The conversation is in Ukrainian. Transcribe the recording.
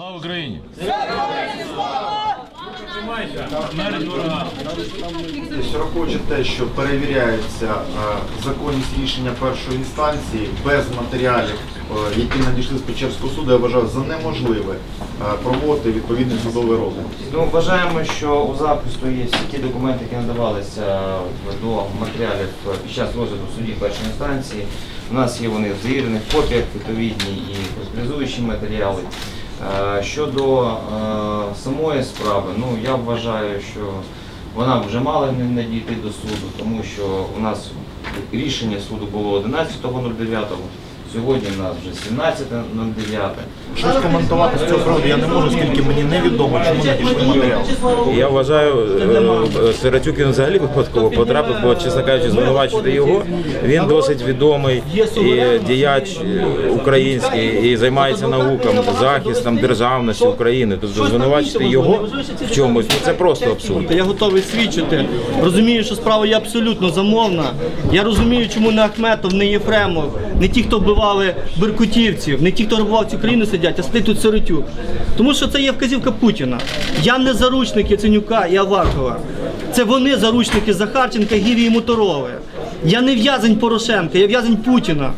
Слава Україні! Ворогам! Рахуючи те, що перевіряється е, законність рішення першої інстанції без матеріалів, е, які надійшли з Печерського суду, я вважаю за неможливе е, проводити відповідний судовий розгляд. Ну, вважаємо, що у захисту є всі ті документи, які надавалися до матеріалів під час розгляду в суді першої інстанції. У нас є вони в завірених копіях, відповідні і характеризуючі матеріали. Е, Щодо е, самої справи, ну я вважаю, що вона вже мала не надійти до суду, тому що у нас рішення суду було 11.09, сьогодні у нас вже 17.09. Щось коментувати з цього приводу я не можу, оскільки мені невідомо, чому надійшли матеріали. Я вважаю, е, Сиротюкін взагалі випадково потрапив, бо, чесно кажучи, звинувачити його. Він досить відомий і діяч е, український і займається науками, захистом державності України. Тобто звинувачити його в чомусь ну, це просто абсурд. Я готовий свідчити. Розумію, що справа є абсолютно замовна. Я розумію, чому не Ахметов, не Єфремов, не ті, хто вбивали беркутівців, не ті, хто рабував цю країну, сидять, а сидить тут Сиротюк. Тому що це є вказівка Путіна. Я не заручник Яценюка і Авакова. Це вони заручники Захарченка, Гірі і Моторови. Я не в'язень Порошенка, я в'язень Путіна.